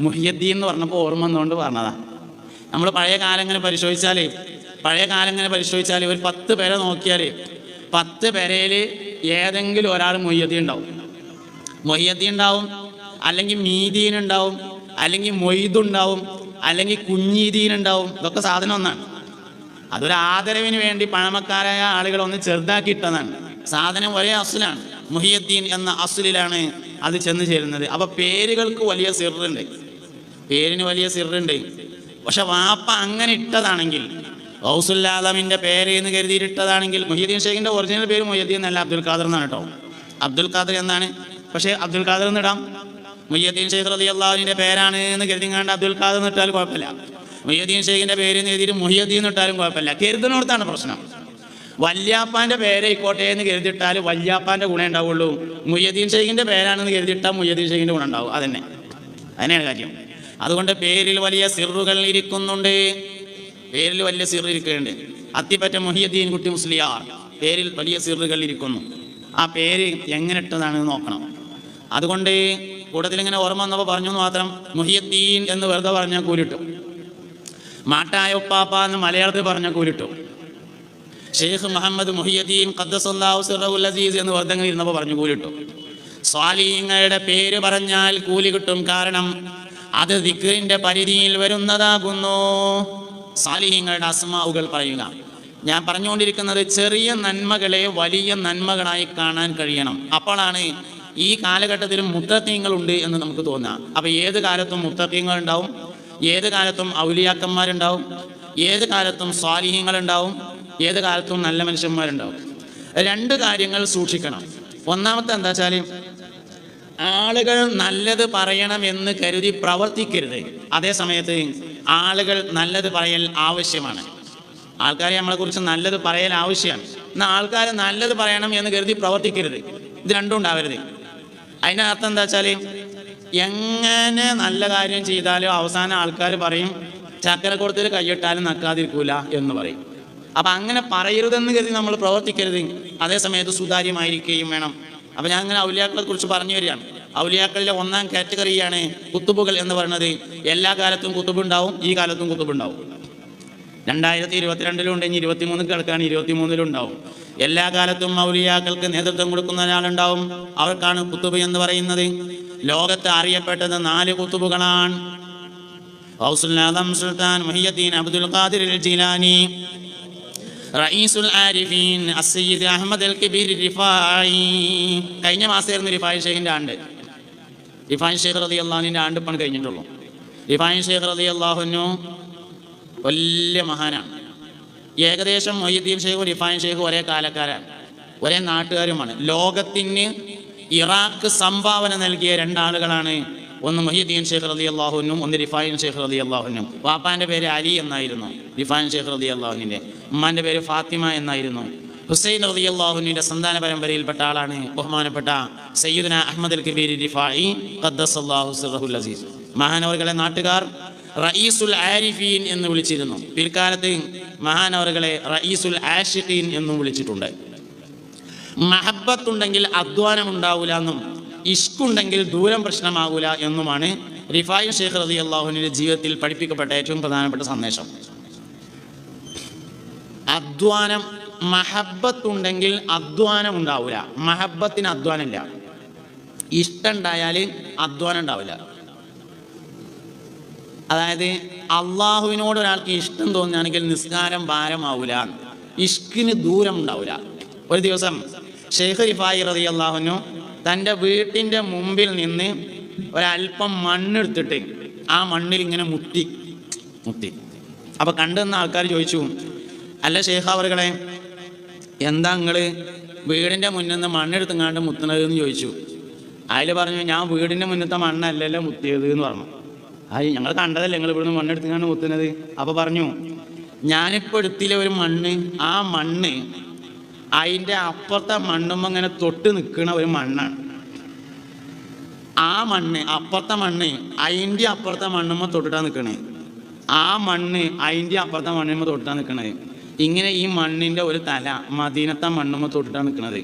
മുഹിയദ്ദീൻ എന്ന് പറഞ്ഞപ്പോൾ ഓർമ്മ വന്നുകൊണ്ട് പറഞ്ഞതാ. നമ്മൾ പഴയ കാലം ഇങ്ങനെ പരിശോധിച്ചാൽ പഴയ കാലം ഇങ്ങനെ പരിശോധിച്ചാൽ ഒരു പത്ത് പേരെ നോക്കിയാൽ പത്ത് പേരയിൽ ഏതെങ്കിലും ഒരാൾ മുയ്യദ്ദീൻ ഉണ്ടാവും. മൊയ്യദ്ദീൻ ഉണ്ടാവും അല്ലെങ്കിൽ മീദീൻ ഉണ്ടാവും അല്ലെങ്കിൽ മൊയ്തുണ്ടാവും അല്ലെങ്കിൽ കുഞ്ഞീദീൻ ഉണ്ടാവും. ഇതൊക്കെ സാധനം ഒന്നാണ്. അതൊരു ആദരവിന് വേണ്ടി പഴമക്കാരായ ആളുകൾ ഒന്ന് ചെറുതാക്കി ഇട്ടതാണ്. സാധനം ഒരേ അസുലാണ്. മുഹിയദ്ദീൻ എന്ന അസുലിലാണ് അത് ചെന്ന് ചേരുന്നത്. അപ്പൊ പേരുകൾക്ക് വലിയ സിറുണ്ട് പേരിന് വലിയ സിറുണ്ട്. പക്ഷെ വാപ്പ അങ്ങനെ ഇട്ടതാണെങ്കിൽ ഔസുല്ലാദമിന്റെ പേര് എന്ന് കരുതിയിട്ട് ഇട്ടതാണെങ്കിൽ മുഹിയദ്ദീൻ ഷേഖിന്റെ ഒറിജിനൽ പേര് മുഹിയദ്ദീൻ എന്നല്ല അബ്ദുൽ ഖാദർ എന്നാണ് കേട്ടോ. അബ്ദുൽ ഖാദർ എന്നാണ്. പക്ഷേ അബ്ദുൽ ഖാദർ എന്നിടാം മൊയ്യദ്ദീൻ ഷെയ്ഖ് റതി അള്ളാഹുവിന്റെ പേരാണ് എന്ന് കരുതി കണ്ട് അബ്ദുൽ ഖാദർ എന്നിട്ടാലും കുഴപ്പമില്ല. മൊയ്യദ്ദീൻ ഷെയ്ഖിന്റെ പേര് എന്ന് എഴുതിയിട്ട് മൊഹീദ്ദീൻ എന്നിട്ടാലും കുഴപ്പമില്ല. കരുതുന്നിടത്താണ് പ്രശ്നം. വല്യാപ്പാന്റെ പേരായിക്കോട്ടെ എന്ന് കരുതിയിട്ടാൽ വല്യാപ്പാന്റെ ഗുണം ഉണ്ടാവുള്ളൂ. മുയ്യദ്ദീൻ ഷെയ്ഖിന്റെ പേരാണെന്ന് കരുതിയിട്ടാൽ മുയ്യദ്ദീൻ ഷെയ്ഖിന്റെ ഗുണം ഉണ്ടാവും. അതന്നെ. അതിനെയാണ് കാര്യം. അതുകൊണ്ട് പേരിൽ വലിയ സിറുകൾ ഇരിക്കുന്നുണ്ട്. പേരിൽ വലിയ സിർ ഇരിക്കുന്നുണ്ട്. അത്തിപ്പറ്റ മുഹിയദ്ദീൻ കുട്ടി മുസ്ലിയാർ പേരിൽ വലിയ സിറുകൾ ഇരിക്കുന്നു. ആ പേര് എങ്ങനെ ഇട്ടതാണ് നോക്കണം. അതുകൊണ്ട് കൂടുതൽ ഇങ്ങനെ ഓർമ്മ വന്നപ്പോൾ പറഞ്ഞു മാത്രം മുഹിയദ്ദീൻ എന്ന് വെറുതെ പറഞ്ഞാൽ കൂലിട്ടു. മാട്ടായ ഉപ്പാപ്പ എന്ന് മലയാളത്തിൽ പറഞ്ഞാൽ കൂലിട്ടു. ഷെയ്ഖ് മുഹമ്മദ് മുഹിയദ്ദീൻ ഖദ്ദസല്ലാഹു സിറഹുൽ അസീസ് എന്ന് വെറുതെ ഇരുന്നപ്പോൾ പറഞ്ഞു കൂലിട്ടു. സ്വാലിങ്ങളുടെ പേര് പറഞ്ഞാൽ കൂലി കിട്ടും കാരണം അത് ദിക്റിന്റെ പരിധിയിൽ വരുന്നതാകുന്നു. സാലിഹ്യങ്ങളുടെ അസ്മാവുകൾ പറയുക ഞാൻ പറഞ്ഞുകൊണ്ടിരിക്കുന്നത് ചെറിയ നന്മകളെ വലിയ നന്മകളായി കാണാൻ കഴിയണം. അപ്പോഴാണ് ഈ കാലഘട്ടത്തിലും മുത്തക്കീങ്ങളുണ്ട് എന്ന് നമുക്ക് തോന്നാം. അപ്പൊ ഏത് കാലത്തും മുത്തക്കീങ്ങൾ ഉണ്ടാവും ഏത് കാലത്തും ഔലിയാക്കന്മാരുണ്ടാവും ഏത് കാലത്തും സ്വാലിഹ്യങ്ങളുണ്ടാവും ഏത് കാലത്തും നല്ല മനുഷ്യന്മാരുണ്ടാവും. രണ്ട് കാര്യങ്ങൾ സൂക്ഷിക്കണം. ഒന്നാമത്തെ എന്താ വെച്ചാൽ ആളുകൾ നല്ലത് പറയണം എന്ന് കരുതി പ്രവർത്തിക്കരുത്. അതേ സമയത്ത് ആളുകൾ നല്ലത് പറയൽ ആവശ്യമാണ്. ആൾക്കാരെ നമ്മളെ കുറിച്ച് നല്ലത് പറയൽ ആവശ്യമാണ്. എന്നാൽ ആൾക്കാർ നല്ലത് പറയണം എന്ന് കരുതി പ്രവർത്തിക്കരുത്. ഇത് രണ്ടും ഉണ്ടാവരുത്. അതിന്റെ അർത്ഥം എന്താ വെച്ചാൽ എങ്ങനെ നല്ല കാര്യം ചെയ്താലും അവസാനം ആൾക്കാർ പറയും ചക്കര കൊടുത്തിൽ കൈയിട്ടാലും നക്കാതിരിക്കൂല എന്ന് പറയും. അപ്പം അങ്ങനെ പറയരുതെന്ന് കരുതി നമ്മൾ പ്രവർത്തിക്കരുത്. അതേ സമയത്ത് സുതാര്യമായിരിക്കുകയും വേണം. അപ്പം ഞാൻ അങ്ങനെ ഔലിയാക്കളെ കുറിച്ച് പറഞ്ഞു വരികയാണ്. ഔലിയാക്കളിലെ ഒന്നാം കാറ്റഗറിയാണ് കുത്തുബുകൾ എന്ന് പറയുന്നത്. എല്ലാ കാലത്തും കുത്തുബുണ്ടാവും ഈ കാലത്തും കുത്തുബുണ്ടാവും. രണ്ടായിരത്തി ഇരുപത്തിരണ്ടിലും ഉണ്ട് ഇനി ഇരുപത്തിമൂന്ന് കിടക്കാണ് ഇരുപത്തിമൂന്നിലും ഉണ്ടാവും. എല്ലാ കാലത്തും മൗലിയാക്കൾക്ക് നേതൃത്വം കൊടുക്കുന്ന ഒരാളുണ്ടാവും. അവർക്കാണ് കുത്തുബ് എന്ന് പറയുന്നത്. ലോകത്ത് അറിയപ്പെട്ടത് നാല് കുത്തുബുകളാണ്. സുൽത്താൻ മഹിയദ്ദീൻ അബ്ദുൽ ഖാദിർ ജിലാനി റയീസുൽ ആരിഫീൻ അസീദ് അഹമ്മദ് അൽ കബീർ റിഫായി. കഴിഞ്ഞ മാസമായിരുന്നു റിഫായി ഷെയ്ഖിന്റെ ആണ്ട്. റിഫായി ഷെയ്ഖ് റതി അള്ളാഹുവിന്റെ ആണ്ട് ഇപ്പം കഴിഞ്ഞിട്ടുള്ളൂ. റിഫായി ഷെയ്ഖ് റതി അള്ളാഹുനു വലിയ മഹാനാണ്. ഏകദേശം മൊയ്യുദ്ദീൻ ഷെയ്ഖും റിഫായി ഷെയ്ഖും ഒരേ കാലക്കാരാണ്. ഒരേ നാട്ടുകാരുമാണ്. ലോകത്തിന് ഇറാഖ് സംഭാവന നൽകിയ രണ്ടാളുകളാണ് ഒന്ന് മൊഹീദ്ദീൻ ഷെയ്ഖ് റതി അള്ളാഹുനും ഒന്ന് റിഫായിൻ ഷെയ്ഖ് റതി അള്ളാഹുനും വാപ്പാന്റെ പേര് അലി എന്നായിരുന്നു. റിഫായിൻ ഷെയ്ഖ് റതി അള്ളാഹുവിന്റെ ഉമ്മാന്റെ പേര് ഫാത്തിമ എന്നായിരുന്നു. ഹുസൈൻ റതി അള്ളാഹുവിന്റെ സന്താന പരമ്പരയിൽപ്പെട്ട ആളാണ് ബഹുമാനപ്പെട്ട സയ്യിദ്ന അഹമ്മദ് അൽ കബീർ റിഫായി അസീസ്. മഹാനവറുകളെ നാട്ടുകാർ റയീസുൽ ആരിഫീൻ എന്ന് വിളിച്ചിരുന്നു. പിൽക്കാലത്ത് മഹാനവറുകളെ റയീസുൽ ആഷിഖീൻ എന്നും വിളിച്ചിട്ടുണ്ട്. മഹബത്തുണ്ടെങ്കിൽ അധ്വാനം ഉണ്ടാവില്ല എന്നും ഇഷ്കുണ്ടെങ്കിൽ ദൂരം പ്രശ്നമാകൂല എന്നുമാണ് റിഫായു ഷെയ്ഖ് റതി അള്ളാഹുവിന്റെ ജീവിതത്തിൽ പഠിപ്പിക്കപ്പെട്ട ഏറ്റവും പ്രധാനപ്പെട്ട സന്ദേശം. അധ്വാനം മഹബത്തുണ്ടെങ്കിൽ അധ്വാനം ഉണ്ടാവില്ല മഹബത്തിന് അധ്വാനമില്ല. ഇഷ്ടം ഉണ്ടായാൽ അധ്വാനം ഉണ്ടാവില്ല. അതായത് അള്ളാഹുവിനോട് ഒരാൾക്ക് ഇഷ്ടം തോന്നുകയാണെങ്കിൽ നിസ്കാരം ഭാരമാവില്ല ഇഷ്കിന് ദൂരം ഉണ്ടാവില്ല ഒരു ദിവസം ഷെയ്ഖ് റിഫായി റതി അള്ളാഹുനു തന്റെ വീട്ടിന്റെ മുമ്പിൽ നിന്ന് ഒരല്പം മണ്ണെടുത്തിട്ട് ആ മണ്ണിൽ ഇങ്ങനെ മുത്തി മുത്തി അപ്പോൾ കണ്ടുനിന്ന ആൾക്കാർ ചോദിച്ചു അല്ല ഷേഖാവറുകളെ എന്താ നിങ്ങൾ വീടിന്റെ മുന്നിൽ നിന്ന് മണ്ണെടുത്തങ്ങാണ്ട് മുത്തണത് എന്ന് ചോദിച്ചു? അതിൽ പറഞ്ഞു ഞാൻ വീടിന്റെ മുന്നത്തെ മണ്ണല്ലല്ലോ മുത്തിയത് എന്ന് പറഞ്ഞു. അത് ഞങ്ങൾ കണ്ടതല്ലേ നിങ്ങൾ ഇവിടുന്ന് മണ്ണെടുത്തങ്ങാണ്ട് മുത്തുന്നത് അപ്പോൾ പറഞ്ഞു ഞാനിപ്പോൾ എടുത്തില്ല ഒരു മണ്ണ് ആ മണ്ണ് അതിന്റെ അപ്പുറത്തെ മണ്ണും അങ്ങനെ തൊട്ട് നിൽക്കുന്ന ഒരു മണ്ണാണ്. ആ മണ്ണ് അപ്പുറത്തെ മണ്ണ് അതിന്റെ അപ്പുറത്തെ മണ്ണുമ്പോൾ തൊട്ടിട്ടാണ് നിൽക്കണേ ആ മണ്ണ് അതിന്റെ അപ്പുറത്തെ മണ്ണുമ്പോൾ തൊട്ടിട്ടാണ് നിൽക്കണത് ഇങ്ങനെ ഈ മണ്ണിന്റെ ഒരു തല മദീനത്തെ മണ്ണുമ്പോൾ തൊട്ടിട്ടാണ് നിൽക്കണത്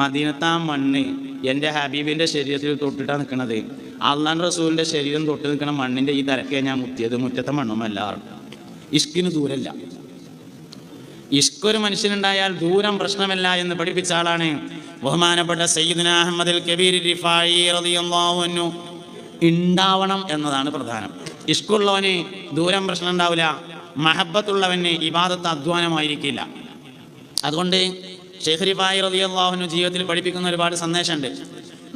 മദീനത്തെ ആ മണ്ണ് എന്റെ ഹബീബിന്റെ ശരീരത്തിൽ തൊട്ടിട്ടാണ് നിൽക്കുന്നത് അള്ളാൻ റസൂലിന്റെ ശരീരം തൊട്ട് നിൽക്കുന്ന മണ്ണിന്റെ ഈ തലക്കെ ഞാൻ മുത്തിയത് മുറ്റത്തെ മണ്ണുമല്ല ഇഷ്കിന് ദൂരല്ല. ഇഷ്കൊരു മനുഷ്യനുണ്ടായാൽ ദൂരം പ്രശ്നമല്ല എന്ന് പഠിപ്പിച്ച ആളാണ് ബഹുമാനപ്പെട്ട സയ്യിദ്ന അഹമ്മദ് കബീർ ഉണ്ടാവണം എന്നതാണ് പ്രധാനം. ഇഷ്കുള്ളവന് ദൂരം പ്രശ്നം ഉണ്ടാവില്ല മഹബത്തുള്ളവന് ഇബാദത്ത് അധ്വാനമായിരിക്കില്ല. അതുകൊണ്ട് ഷെയ്ഖ് റിഫായി ജീവിതത്തിൽ പഠിപ്പിക്കുന്ന ഒരുപാട് സന്ദേശമുണ്ട്.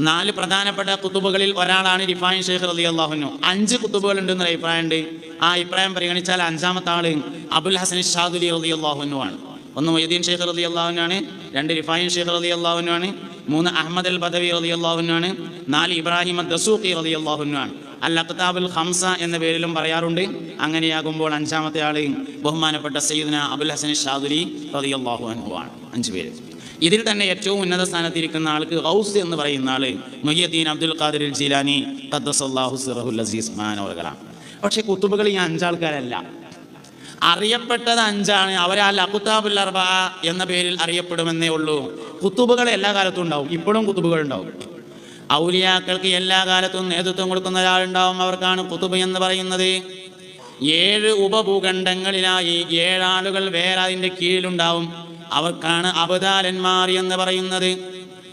നാല് പ്രധാനപ്പെട്ട കുത്തുബുകളിൽ ഒരാളാണ് റിഫായൻ ഷെയ്ഖ് റളിയല്ലാഹുനു അഞ്ച് കുത്തുബുകൾ ഉണ്ടെന്ന് അഭിപ്രായമുണ്ട്. ആ അഭിപ്രായം പരിഗണിച്ചാൽ അഞ്ചാമത്തെ ആൾ അബുൽ ഹസൻ ഷാദുലി അള്ളാഹുനു ആണ്. ഒന്ന് മൊയ്തീൻ ഷെയ്ഖ് റളിയല്ലാഹുനു ആണ് രണ്ട് റിഫായൻ ഷെയ്ഖ് റളിയല്ലാഹുനു ആണ് മൂന്ന് അഹമ്മദ് അൽ ബദവി റളിയല്ലാഹുനു ആണ് നാല് ഇബ്രാഹിം ദസൂഖി റളിയല്ലാഹുനു ആണ്. അൽ അഖ്താബുൽ ഹംസ എന്ന പേരിലും പറയാറുണ്ട്. അങ്ങനെയാകുമ്പോൾ അഞ്ചാമത്തെ ആൾ ബഹുമാനപ്പെട്ട സയ്യിദ്ന അബുൽ ഹസൻ ഷാദുലി റളിയല്ലാഹു അൻഹു ആണ്. അഞ്ച് പേര്. ഇതിൽ തന്നെ ഏറ്റവും ഉന്നത സ്ഥാനത്തിരിക്കുന്ന ആൾക്ക് ഹൗസ് എന്ന് പറയുന്ന ആൾ മൊയ്യദ്ദീൻ അബ്ദുൽ ഖാദിർ ജീലാനി ഖദ്ദസല്ലാഹു സിറഹുൽ അസീസ് മാനവർകളാണ് പക്ഷേ കുത്തുബുകൾ ഈ അഞ്ചാൾക്കാരല്ല. അറിയപ്പെട്ടത് അഞ്ചാണ്. അവരാ ലഖുതാബുൽ അർബ എന്ന പേരിൽ അറിയപ്പെടുമെന്നേ ഉള്ളൂ. കുത്തുബുകൾ എല്ലാ കാലത്തും ഉണ്ടാവും. ഇപ്പോഴും കുത്തുബുകൾ ഉണ്ടാവും. ഔലിയാക്കൾക്ക് എല്ലാ കാലത്തും നേതൃത്വം കൊടുക്കുന്ന ഒരാളുണ്ടാവും അവർക്കാണ് കുത്തുബ് എന്ന് പറയുന്നത്. ഏഴ് ഉപഭൂഖണ്ഡങ്ങളിലായി ഏഴാളുകൾ വേറെ അതിന്റെ കീഴിലുണ്ടാവും. അവർക്കാണ് അവതാരന്മാർ എന്ന് പറയുന്നത്.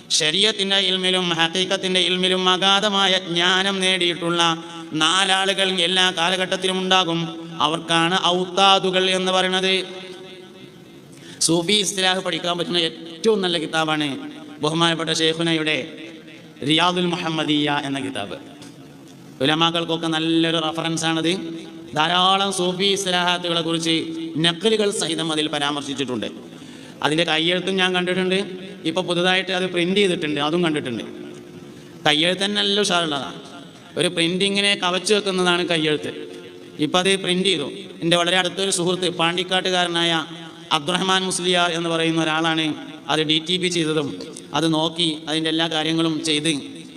ശരീരത്തിന്റെ ഇൽമിലും ഹക്കീക്കത്തിന്റെ ഇൽമിലും അഗാധമായ ജ്ഞാനം നേടിയിട്ടുള്ള നാലാളുകൾ എല്ലാ കാലഘട്ടത്തിലും ഉണ്ടാകും. അവർക്കാണ് ഔത്താദുകൾ എന്ന് പറയുന്നത്. സൂഫി ഇസ്ലാഹ് പഠിക്കാൻ പറ്റുന്ന ഏറ്റവും നല്ല കിതാബാണ് ബഹുമാനപ്പെട്ട ഷെയ്ഖുനയുടെ റിയാദുൽ മുഹമ്മദിയ എന്ന കിതാബ്. ഉലമാക്കൾക്കൊക്കെ നല്ലൊരു റഫറൻസ് ആണത്. ധാരാളം സൂഫി ഇസ്ലാഹാത്തുകളെ കുറിച്ച് നക്കലുകൾ സഹിതം അതിൽ പരാമർശിച്ചിട്ടുണ്ട്. അതിന്റെ കയ്യെഴുത്തും ഞാൻ കണ്ടിട്ടുണ്ട്. ഇപ്പോൾ പുതുതായിട്ട് അത് പ്രിന്റ് ചെയ്തിട്ടുണ്ട്. അതും കണ്ടിട്ടുണ്ട്. കയ്യെഴുത്ത് തന്നെ നല്ല ഉഷാറുള്ളതാണ് ഒരു പ്രിന്റിങ്ങിനെ കവച്ചു വെക്കുന്നതാണ് കയ്യെഴുത്ത് ഇപ്പോൾ അത് പ്രിന്റ് ചെയ്തു. എന്റെ വളരെ അടുത്തൊരു സുഹൃത്ത് പാണ്ടിക്കാട്ടുകാരനായ അബ്ദുറഹ്മാൻ മുസ്ലിയാർ എന്ന് പറയുന്ന ഒരാളാണ് അത് ഡി ടി പി ചെയ്തതും അത് നോക്കി അതിന്റെ എല്ലാ കാര്യങ്ങളും ചെയ്ത്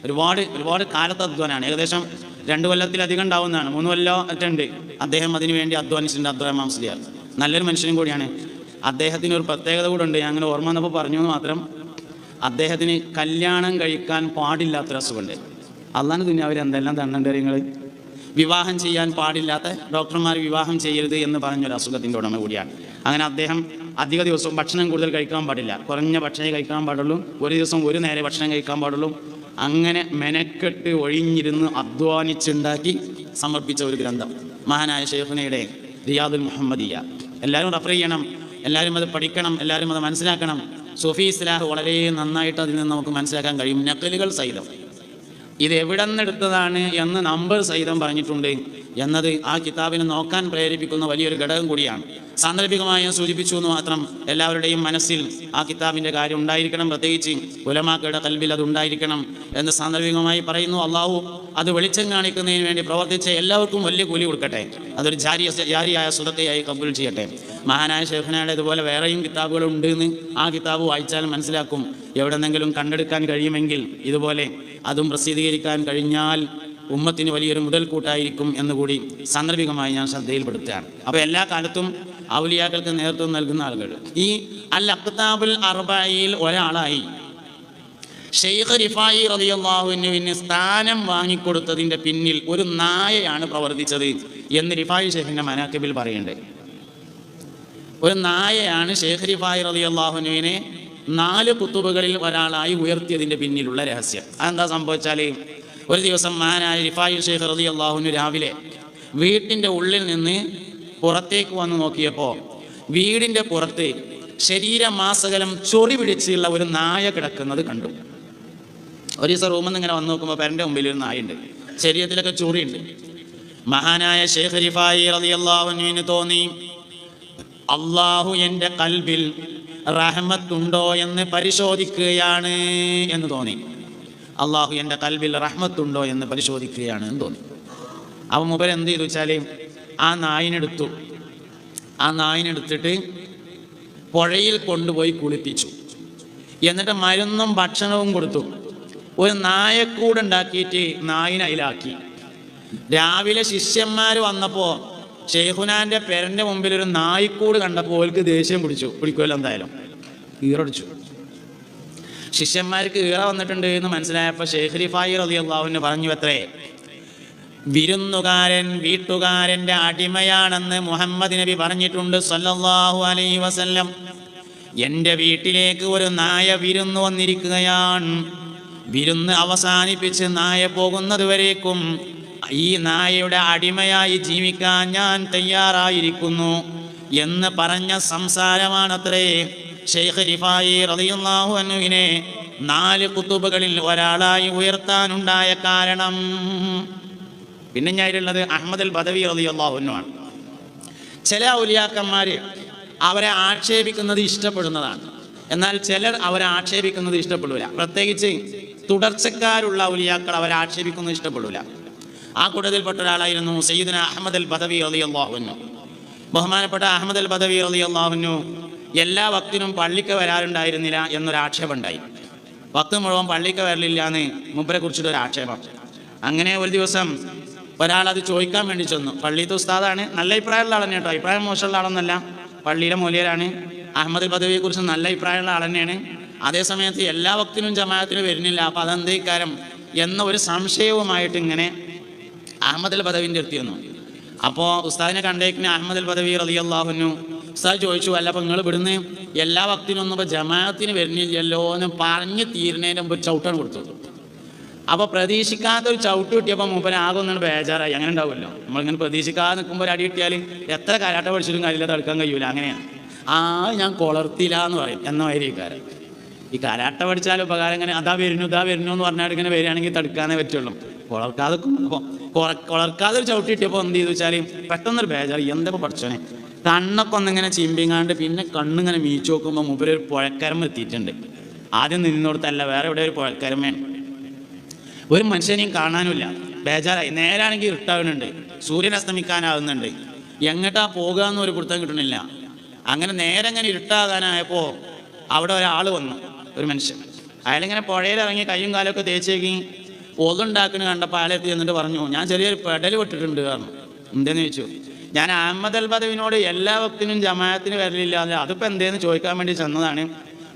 ഒരുപാട് ഒരുപാട് കാലത്ത് അധ്വാനാണ്. ഏകദേശം രണ്ട് കൊല്ലത്തിലധികം ഉണ്ടാവുന്നതാണ്. മൂന്ന് കൊല്ലം അറ്റുണ്ട് അദ്ദേഹം അതിനുവേണ്ടി അധ്വാനിച്ചിട്ടുണ്ട് അബ്ദുറഹ്മാൻ മുസ്ലിയാർ. നല്ലൊരു മനുഷ്യനും കൂടിയാണ്. അദ്ദേഹത്തിന് ഒരു പ്രത്യേകത കൂടെ ഉണ്ട്. ഞാൻ അങ്ങനെ ഓർമ്മ വന്നപ്പോൾ പറഞ്ഞു എന്ന് മാത്രം. അദ്ദേഹത്തിന് കല്യാണം കഴിക്കാൻ പാടില്ലാത്തൊരു അസുഖമുണ്ട്. പിന്നെ ദുനിയാവിൽ എന്തെല്ലാം തണ്ണുണ്ട് നിങ്ങൾ വിവാഹം ചെയ്യാൻ പാടില്ലാത്ത ഡോക്ടർമാർ വിവാഹം ചെയ്യരുത് എന്ന് പറഞ്ഞൊരു അസുഖത്തിന്റെ ഉടമ കൂടിയാണ്. അങ്ങനെ അദ്ദേഹം അധിക ദിവസവും ഭക്ഷണം കൂടുതൽ കഴിക്കാൻ പാടില്ല. കുറഞ്ഞ ഭക്ഷണമേ കഴിക്കാൻ പാടുള്ളൂ. ഒരു ദിവസം ഒരു നേരെ ഭക്ഷണം കഴിക്കാൻ പാടുള്ളൂ. അങ്ങനെ മെനക്കെട്ട് ഒഴിഞ്ഞിരുന്ന് അധ്വാനിച്ചുണ്ടാക്കി സമർപ്പിച്ച ഒരു ഗ്രന്ഥം. മഹാനായ ഷെയ്ഖുനയുടെ റിയാദുൽ മുഹമ്മദിയ. എല്ലാവരും റഫർ ചെയ്യണം. എല്ലാവരും അത് പഠിക്കണം എല്ലാവരും അത് മനസ്സിലാക്കണം. സുഫി ഇസ്ലാഹ് വളരെ നന്നായിട്ട് അതിൽ നിന്ന് നമുക്ക് മനസ്സിലാക്കാൻ കഴിയും. നക്കലുകൾ സഹിതം. ഇത് എവിടെ നിന്നെടുത്തതാണ് എന്ന് നമ്പർ സഹിതം പറഞ്ഞിട്ടുണ്ട്. എന്നത് ആ കിതാബിനെ നോക്കാൻ പ്രേരിപ്പിക്കുന്ന വലിയൊരു ഘടകം കൂടിയാണ്. സാന്ദർഭികമായി ഞാൻ സൂചിപ്പിച്ചു എന്ന് മാത്രം എല്ലാവരുടെയും മനസ്സിൽ ആ കിതാബിന്റെ കാര്യം ഉണ്ടായിരിക്കണം. പ്രത്യേകിച്ച് ഉലമാക്കയുടെ കൽവിൽ അത് ഉണ്ടായിരിക്കണം എന്ന് സാന്ദർഭികമായി പറയുന്നു. അള്ളാഹു അത് വെളിച്ചം കാണിക്കുന്നതിന് വേണ്ടി പ്രവർത്തിച്ച എല്ലാവർക്കും വലിയ കൂലി കൊടുക്കട്ടെ. അതൊരു ജാരി ജാരിയായ സുഖത്തെയായി കബൂൽ ചെയ്യട്ടെ. മഹാനായ ശേഖനയുടെ ഇതുപോലെ വേറെയും കിതാബുകൾ ഉണ്ട് എന്ന് ആ കിതാബ് വായിച്ചാൽ മനസ്സിലാക്കും. എവിടെന്നെങ്കിലും കണ്ടെടുക്കാൻ കഴിയുമെങ്കിൽ ഇതുപോലെ അതും പ്രസിദ്ധീകരിക്കാൻ കഴിഞ്ഞാൽ ഉമ്മത്തിന് വലിയൊരു മുതൽക്കൂട്ടായിരിക്കും എന്നുകൂടി സാന്ദർഭികമായി ഞാൻ ശ്രദ്ധയിൽപ്പെടുത്തുകയാണ്. അപ്പോൾ എല്ലാ കാലത്തും ഔലിയാക്കൾക്ക് നേതൃത്വം നൽകുന്ന ആളുകൾ. ഈ അൽ അക്താബുൽ അറബായിൽ ഒരാളായി ഷെയ്ഖ് റിഫായി റളിയല്ലാഹുവിന് സ്ഥാനം വാങ്ങിക്കൊടുത്തതിന്റെ പിന്നിൽ ഒരു നായയാണ് പ്രവർത്തിച്ചത് എന്ന് റിഫായി ഷെയ്ഖിന്റെ മനാക്കിബിൽ പറയുന്നുണ്ട്. ഒരു നായയാണ് ഷെയ്ഖ് റിഫായി റളിയല്ലാഹുവിനെ നാല് കുത്തുബുകളിൽ ഒരാളായി ഉയർത്തിയതിന്റെ പിന്നിലുള്ള രഹസ്യം. അതെന്താ സംഭവിച്ചാൽ ഒരു ദിവസം മാനായ റിഫായു ഷെയ്ഖ് റതി അള്ളാഹുവിന് രാവിലെ വീട്ടിന്റെ ഉള്ളിൽ നിന്ന് പുറത്തേക്ക് വന്ന് നോക്കിയപ്പോൾ വീടിന്റെ പുറത്ത് ശരീരമാസകലം ചൊറി പിടിച്ചുള്ള ഒരു നായ കിടക്കുന്നത് കണ്ടു. ഒരു ദിവസം റൂമിൽ നിന്ന് ഇങ്ങനെ വന്ന് നോക്കുമ്പോൾ പേരന്റെ മുമ്പിൽ ഒരു നായുണ്ട് ശരീരത്തിലൊക്കെ ചൊറിയുണ്ട്. മഹാനായ ഷെയ്ഖ് റിഫായി റതി അള്ളാഹുവിന് തോന്നി അള്ളാഹു എന്റെ കൽബിൽ റഹ്മത്തുണ്ടോ എന്ന് പരിശോധിക്കുകയാണ് എന്ന് തോന്നി. അള്ളാഹു എന്റെ കൽവിൽ റഹ്മത്തുണ്ടോ എന്ന് പരിശോധിക്കുകയാണ് എന്ന് തോന്നി. അവൻ മുമ്പ് എന്ത് ചെയ്തു വെച്ചാൽ ആ നായിനെടുത്തു. ആ നായിനെടുത്തിട്ട് പുഴയിൽ കൊണ്ടുപോയി കുളിപ്പിച്ചു. എന്നിട്ട് മരുന്നും ഭക്ഷണവും കൊടുത്തു. ഒരു നായക്കൂടുണ്ടാക്കിയിട്ട് അതിലാക്കി രാവിലെ ശിഷ്യന്മാർ വന്നപ്പോൾ ഷെയ്ഖുനാന്റെ പെരന്റെ മുമ്പിൽ ഒരു നായിക്കൂട് കണ്ടപ്പോൾ ഓൽക്ക് ദേഷ്യം പിടിച്ചു. പിടിക്കുമല്ലോ എന്തായാലും. ഈറടിച്ചു ശിഷ്യന്മാർക്ക് ഈറ വന്നിട്ടുണ്ട് എന്ന് മനസ്സിലായപ്പോൾ ഷെയ്ഖ് റിഫായി റതി അള്ളാഹുവിന് പറഞ്ഞു അത്രേ. വിരുന്നുകാരൻ വീട്ടുകാരന്റെ അടിമയാണെന്ന് മുഹമ്മദ് നബി പറഞ്ഞിട്ടുണ്ട് സല്ലല്ലാഹു അലൈ വസല്ലം. എന്റെ വീട്ടിലേക്ക് ഒരു നായ വിരുന്ന് വന്നിരിക്കുകയാണ്. വിരുന്ന് അവസാനിപ്പിച്ച് നായ പോകുന്നത് വരേക്കും. ഈ നായയുടെ അടിമയായി ജീവിക്കാൻ ഞാൻ തയ്യാറായിരിക്കുന്നു എന്ന് പറഞ്ഞ സംസാരമാണത്രേ. ഷെയ്ഖ് റിഫായി റളിയല്ലാഹു അൻഹുവിനെ നാല് കുത്തുബുകളിൽ ഒരാളായി ഉയർത്താനുണ്ടായ കാരണം. പിന്നെ ഞാനുള്ളത് അഹമ്മദ് അൽ ബദവി ആണ് ചില ഔലിയാക്കന്മാർ അവരെ ആക്ഷേപിക്കുന്നത് ഇഷ്ടപ്പെടുന്നതാണ്. എന്നാൽ ചിലർ അവരെ ആക്ഷേപിക്കുന്നത് ഇഷ്ടപ്പെടില്ല പ്രത്യേകിച്ച് തുടർച്ചക്കാരുള്ള ഔലിയാക്കൾ അവരെ ആക്ഷേപിക്കുന്നത് ഇഷ്ടപ്പെടില്ല ആ കൂട്ടത്തിൽപ്പെട്ട ഒരാളായിരുന്നു സയ്യിദുന അഹമ്മദ് അൽ ബദവി റളിയല്ലാഹുവിനു ബഹുമാനപ്പെട്ട അഹമ്മദ് അൽ ബദവി അള്ളാഹുനു എല്ലാ വക്തിനും പള്ളിക്ക് വരാറുണ്ടായിരുന്നില്ല എന്നൊരു ആക്ഷേപം ഉണ്ടായി ഭക്ത് മുഴുവൻ പള്ളിക്ക് വരലില്ല എന്ന് മുമ്പരെ കുറിച്ചിട്ട് ഒരു ആക്ഷേപം. അങ്ങനെ ഒരു ദിവസം ഒരാൾ അത് ചോദിക്കാൻ വേണ്ടി ചെന്നു. പള്ളിയിലത്തെ ഉസ്താദാണ്. നല്ല അഭിപ്രായമുള്ള ആളെന്നെ കേട്ടോ അഭിപ്രായം മോശമുള്ള ആളൊന്നല്ല പള്ളിയിലെ മൂല്യരാണ്. അഹമ്മദ് പദവിയെ കുറിച്ച് നല്ല അഭിപ്രായമുള്ള ആൾ തന്നെയാണ്. അതേസമയത്ത് എല്ലാ വക്തിനും ജമാഅത്തിനും വരുന്നില്ല. അപ്പോൾ അതെന്തേ കാര്യം എന്ന ഒരു സംശയവുമായിട്ട് ഇങ്ങനെ അഹമ്മദ് പദവിന്റെ അടുത്ത് വന്നു അപ്പോൾ ഉസ്താദിനെ കണ്ടേക്കിന് അഹമ്മദ് അൽ പദവി റളിയല്ലാഹുനു ഉസ്താദ് ചോദിച്ചു അല്ല അപ്പം നിങ്ങൾ ഇവിടുന്ന് എല്ലാ ഭക്തിനും ഒന്നും ഇപ്പോൾ ജമാഅത്തിന് വരുന്നില്ലല്ലോ എന്ന് പറഞ്ഞ് തീരുന്നതിന് മുമ്പ് ചവിട്ടാണ് കൊടുത്തത്. അപ്പോൾ പ്രതീക്ഷിക്കാത്ത ഒരു ചവിട്ട് കിട്ടിയപ്പോൾ മൂപ്പൻ ആകെ ഒന്നാണ് ബേജാറായി. അങ്ങനെ ഉണ്ടാവുമല്ലോ. നമ്മളിങ്ങനെ പ്രതീക്ഷിക്കാതെ നിൽക്കുമ്പോൾ ഒരു അടി കിട്ടിയാൽ എത്ര കരാട്ട പഠിച്ചിട്ടും കാര്യമില്ല തടുക്കാൻ കഴിയൂല. അങ്ങനെയാണ്. ആ ഞാൻ കൊളർത്തില്ല എന്ന് പറയും. എന്ന മാതിരിക്കാരൻ ഈ കരാട്ട പഠിച്ചാൽ ഉപകാരം ഇങ്ങനെ അതാ വരുന്നു ഇതാ വരുന്നു എന്ന് പറഞ്ഞാൽ ഇങ്ങനെ വരികയാണെങ്കിൽ തടുക്കാനേ പറ്റുള്ളൂ. കൊളർക്കാതെ കൊളർക്കാതെ ഒരു ചവിട്ട് കിട്ടിയപ്പോൾ എന്ത് ചെയ്തു വെച്ചാൽ പെട്ടെന്നൊരു ബേജാറ് എന്തൊക്കെ പഠിച്ചോനെ കണ്ണൊക്കെ ഒന്നിങ്ങനെ ചിമ്പിങ്ങാണ്ട് പിന്നെ കണ്ണിങ്ങനെ മീച്ചു നോക്കുമ്പോൾ മുമ്പേ ഒരു പുഴക്കരമ എത്തിയിട്ടുണ്ട്. ആദ്യം നിന്നോടത്തല്ല വേറെ എവിടെ ഒരു പുഴക്കരമയാണ് ഒരു മനുഷ്യനെയും കാണാനുമില്ല. ബേജാറായി. നേരാണെങ്കിൽ ഇരുട്ടാവുന്നുണ്ട്. സൂര്യൻ അസ്തമിക്കാനാവുന്നുണ്ട്. എങ്ങോട്ടാ പോകുക എന്ന് ഒരു പിടുത്തം കിട്ടണില്ല അങ്ങനെ നേരെ അങ്ങനെ ഇരുട്ടാകാനായപ്പോൾ അവിടെ ഒരാൾ വന്നു. ഒരു മനുഷ്യൻ. അയാളിങ്ങനെ പുഴയിലിറങ്ങി കയ്യും കാലൊക്കെ തേച്ചേക്കി ഒതുണ്ടാക്കുന്ന കണ്ടപ്പോൾ അയാളെത്തി എന്നിട്ട് പറഞ്ഞു ഞാൻ ചെറിയൊരു പെടൽ വിട്ടിട്ടുണ്ട് കാരണം എന്തെന്ന് ചോദിച്ചു? ഞാൻ അഹമ്മദ് അൽ ബദവിനോട് എല്ലാ വക്തിനും ജമാഅത്തിന് വരലില്ല അത് അതിപ്പോൾ എന്തേന്ന് ചോദിക്കാൻ വേണ്ടി ചെന്നതാണ്?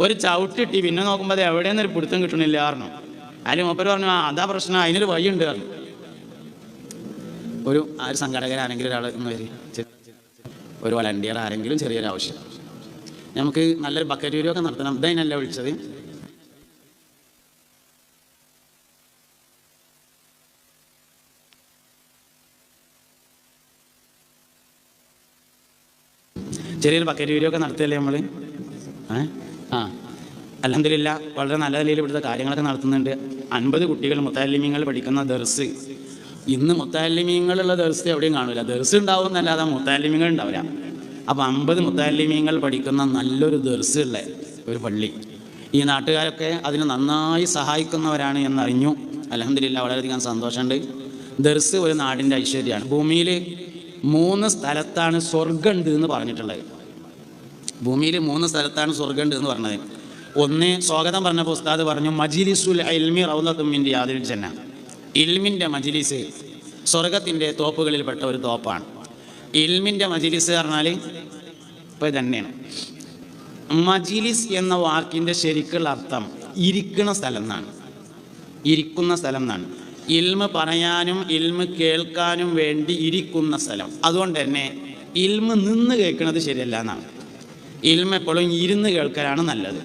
ഒരു ചവിട്ടിട്ടി പിന്നെ നോക്കുമ്പോൾ അത് എവിടെയെന്നൊരു പിടുത്തം കിട്ടണില്ല കാരണം അതിൽ മൂപ്പര് പറഞ്ഞു ആ അതാ പ്രശ്നം അതിനൊരു വഴിയുണ്ട് കാരണം ഒരു ആ ഒരു സംഘടകരാരെങ്കിലും ഒരാൾ ഒന്ന് വരി. ഒരു വളണ്ടിയർ ആരെങ്കിലും ചെറിയൊരു ആവശ്യം. നമുക്ക് നല്ലൊരു ബക്കറ്റ് ഒക്കെ നടത്തണം. ഇതതിനല്ല വിളിച്ചത്. ചെറിയൊരു ബക്കറ്റ് വീഡിയോ ഒക്കെ നടത്തിയല്ലേ നമ്മൾ ആ. അലഹമില്ല വളരെ നല്ല നിലയിൽ ഇവിടുത്തെ കാര്യങ്ങളൊക്കെ നടത്തുന്നുണ്ട്. അൻപത് കുട്ടികൾ മുത്താലിമീങ്ങൾ പഠിക്കുന്ന ദർസ്. ഇന്ന് മുത്താലിമീങ്ങളുള്ള ദർസ് എവിടെയും കാണില്ല. ദർസ് ഉണ്ടാവും എന്നല്ലാതെ മുത്താലിമീങ്ങൾ ഉണ്ടാവില്ല. അപ്പോൾ അമ്പത് മുത്താലിമീങ്ങൾ പഠിക്കുന്ന നല്ലൊരു ദർസ് ഉള്ള ഒരു പള്ളി. ഈ നാട്ടുകാരൊക്കെ അതിന് നന്നായി സഹായിക്കുന്നവരാണ് എന്നറിഞ്ഞു. അലഹമില്ല വളരെയധികം സന്തോഷമുണ്ട്. ദർസ് ഒരു നാടിന്റെ ഐശ്വര്യമാണ്. ഭൂമിയിൽ മൂന്ന് സ്ഥലത്താണ് സ്വർഗമുണ്ട് എന്ന് പറഞ്ഞിട്ടുള്ളത്. ഭൂമിയിൽ മൂന്ന് സ്ഥലത്താണ് സ്വർഗമുണ്ട് എന്ന് പറഞ്ഞത്. ഒന്ന് സ്വാഗതം പറഞ്ഞപ്പോൾ ഉസ്താദ് പറഞ്ഞു മജിലിസുൽ അൽമി റൗലത്തുമ്മിന്റെ യാതൊരു ജന്ന. ഇൽമിന്റെ മജിലിസ് സ്വർഗത്തിന്റെ തോപ്പുകളിൽപ്പെട്ട ഒരു തോപ്പാണ്. ഇൽമിന്റെ മജിലിസ് പറഞ്ഞാൽ ഇപ്പോൾ തന്നെയാണ് മജിലിസ് എന്ന വാക്കിന്റെ ശരിക്കുള്ള അർത്ഥം ഇരിക്കുന്ന സ്ഥലം എന്നാണ്. ഇരിക്കുന്ന സ്ഥലം എന്നാണ്. ഇൽമ പറയാനും ഇൽമ കേൾക്കാനും വേണ്ടി ഇരിക്കുന്ന സ്ഥലം. അതുകൊണ്ട് തന്നെ ഇൽമ നിന്ന് കേൾക്കുന്നത് ശരിയല്ല എന്നാണ്. ഇൽമ എപ്പോഴും ഇരുന്ന് കേൾക്കലാണ് നല്ലത്.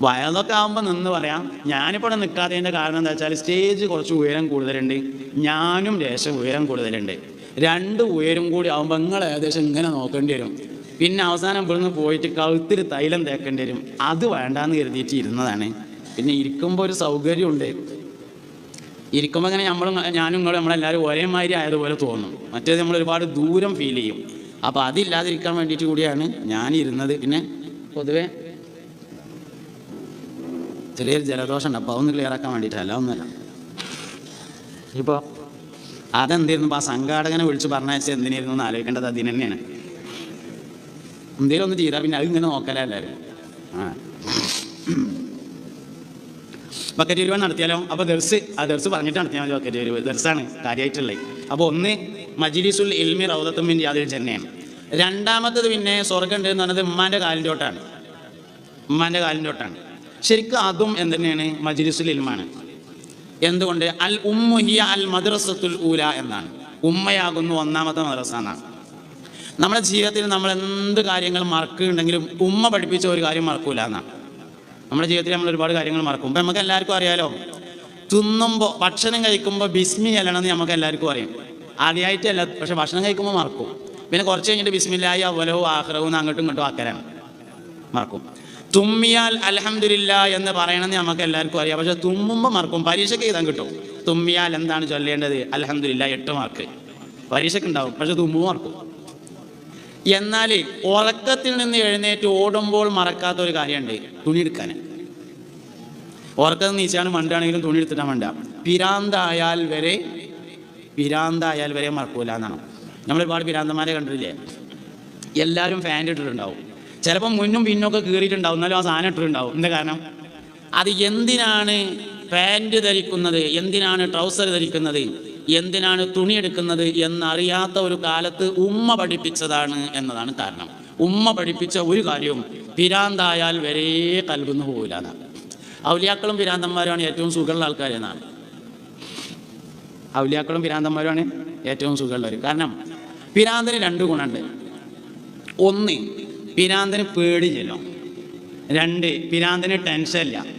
വയതൊക്കെ ആകുമ്പോൾ നിന്ന് പറയാം. ഞാനിപ്പോൾ നിൽക്കാത്തതിന്റെ കാരണം എന്താ വെച്ചാൽ സ്റ്റേജ് കുറച്ച് ഉയരം കൂടുതലുണ്ട്. ഞാനും ലേശം ഉയരം കൂടുതലുണ്ട്. രണ്ട് ഉയരം കൂടി ആകുമ്പോൾ നിങ്ങൾ ഏകദേശം ഇങ്ങനെ നോക്കേണ്ടി വരും. പിന്നെ അവസാനം ഇവിടുന്ന് പോയിട്ട് കഴുത്തിൽ തൈലം തേക്കേണ്ടി വരും. അത് വേണ്ടാന്ന് കരുതിയിട്ട് ഇരുന്നതാണ്. പിന്നെ ഇരിക്കുമ്പോൾ ഒരു സൗകര്യമുണ്ട്. ഇരിക്കുമ്പോൾ ഇങ്ങനെ നമ്മളും ഞാനും നിങ്ങളും നമ്മളെല്ലാവരും ഒരേമാതിരി ആയതുപോലെ തോന്നും. മറ്റേത് നമ്മൾ ഒരുപാട് ദൂരം ഫീൽ ചെയ്യും. അപ്പോൾ അതില്ലാതിരിക്കാൻ വേണ്ടിയിട്ട് കൂടിയാണ് ഞാൻ ഇരുന്നത് പിന്നെ പൊതുവേ ചെറിയൊരു ജലദോഷമുണ്ട് അപ്പോൾ അതൊന്ന് ക്ലിയർ ആക്കാൻ വേണ്ടിയിട്ടല്ല ഒന്നുമല്ല. ഇപ്പോൾ അതെന്തായിരുന്നു ഇപ്പോൾ ആ സംഘാടകനെ വിളിച്ച് പറഞ്ഞാൽ എന്തിനായിരുന്നു എന്ന് ആലോചിക്കേണ്ടത് അതിന് തന്നെയാണ്. എന്തെങ്കിലും ഒന്ന് ചെയ്താൽ പിന്നെ അതിങ്ങനെ ഇങ്ങനെ എല്ലാവരും ആ. ബക്കറ്റ് എരിവ് നടത്തിയാലോ? അപ്പോൾ ദർസ് ആ ദർസ് പറഞ്ഞിട്ട് നടത്തിയാൽ മതി ബക്കറ്റ് എരിവ് ദർസാണ് കാര്യമായിട്ടുള്ളത് അപ്പോൾ ഒന്ന് മജിലിസുൽ ഇൽമി റൗദത്തുമ്മിന്റെ യാതൊരു ജന്നയാണ്. രണ്ടാമത്തത് പിന്നെ സ്വർഗം എന്ന് പറഞ്ഞത് ഉമ്മാന്റെ കാലിന്റെ തൊട്ടാണ്. ഉമ്മാന്റെ കാലിന്റെ തൊട്ടാണ്. ശരിക്കും അതും എന്തുതന്നെയാണ് മജ്ലിസുൽ ഇൽമാണ്. എന്തുകൊണ്ട്? അൽ ഉമ്മുഹിയ അൽ മദ്രസത്തുൽ ഊല എന്നാണ്. ഉമ്മയാകുന്നു ഒന്നാമത്തെ മദ്രസ എന്നാണ്. നമ്മുടെ ജീവിതത്തിൽ നമ്മൾ എന്ത് കാര്യങ്ങൾ മറക്കുന്നുണ്ടെങ്കിലും ഉമ്മ പഠിപ്പിച്ച ഒരു കാര്യം മറക്കൂല എന്നാണ്. നമ്മുടെ ജീവിതത്തിൽ നമ്മൾ ഒരുപാട് കാര്യങ്ങൾ മറക്കും. ഇപ്പം നമുക്ക് എല്ലാവർക്കും അറിയാലോ തിന്നുമ്പോൾ ഭക്ഷണം കഴിക്കുമ്പോൾ ബിസ്മി ചെല്ലണമെന്ന് നമുക്ക് എല്ലാവർക്കും അറിയാം. ആദ്യമായിട്ടല്ല പക്ഷെ ഭക്ഷണം കഴിക്കുമ്പോൾ മറക്കും. പിന്നെ കുറച്ച് കഴിഞ്ഞിട്ട് ബിസ്മില്ലായി അവലവും ആഹ്റവും അങ്ങോട്ടും ഇങ്ങോട്ടും ആക്കരാണ് മറക്കും. തുമ്മിയാൽ അലഹമില്ല എന്ന് പറയണമെന്ന് നമുക്ക് എല്ലാവർക്കും അറിയാം. പക്ഷെ തുമ്മുമ്പോൾ മറക്കും. പരീക്ഷയ്ക്ക് എഴുതാൻ കിട്ടും. തുമ്മിയാൽ എന്താണ് ചൊല്ലേണ്ടത്? അലഹമില്ല എട്ട് മാർക്ക് പരീക്ഷയ്ക്ക് ഉണ്ടാവും. പക്ഷെ തുമ്മുമ്പോൾ മറക്കും. എന്നാൽ ഉറക്കത്തിൽ നിന്ന് എഴുന്നേറ്റ് ഓടുമ്പോൾ മറക്കാത്ത ഒരു കാര്യമുണ്ട് തുണി എടുക്കാൻ ഉറക്കത്തിൽ നീച്ചാണ് മണ്ടാണെങ്കിലും തുണി എടുത്തിട്ടാ മണ്ട. പിരാന്തായാൽ വരെ പിരാന്തായാൽ വരെ മറക്കൂല എന്നാണ്. നമ്മൾ ഒരുപാട് പിരാന്തന്മാരെ കണ്ടിട്ടില്ലേ? എല്ലാവരും ഫാൻ ഇട്ടിട്ടുണ്ടാവും. ചിലപ്പോൾ മുന്നും പിന്നൊക്കെ കീറിയിട്ടുണ്ടാവും. എന്നാലും ആ സാധനം ഇട്ടിട്ടുണ്ടാവും. എന്താ കാരണം? അത് എന്തിനാണ് പാന്റ് ധരിക്കുന്നത്? എന്തിനാണ് ട്രൗസർ ധരിക്കുന്നത്? എന്തിനാണ് തുണിയെടുക്കുന്നത് എന്നറിയാത്ത ഒരു കാലത്ത് ഉമ്മ പഠിപ്പിച്ചതാണ് എന്നതാണ് കാരണം. ഉമ്മ പഠിപ്പിച്ച ഒരു കാര്യവും പിരാന്തായാൽ വരെ കൽകുന്നു പോകില്ല എന്നാണ് ഔലിയാക്കളും പിരാന്തന്മാരുമാണ് ഏറ്റവും സുഖമുള്ള ആൾക്കാരെന്നാണ് ഔലിയാക്കളും പിരാന്തന്മാരുമാണ് ഏറ്റവും സുഖമുള്ളവർ കാരണം പിരാന്തന് രണ്ട് ഗുണമുണ്ട്. ഒന്ന് പിരാന്തന് പേടിയില്ലല്ലോ രണ്ട് പിരാന്തന് ടെൻഷൻ ഇല്ല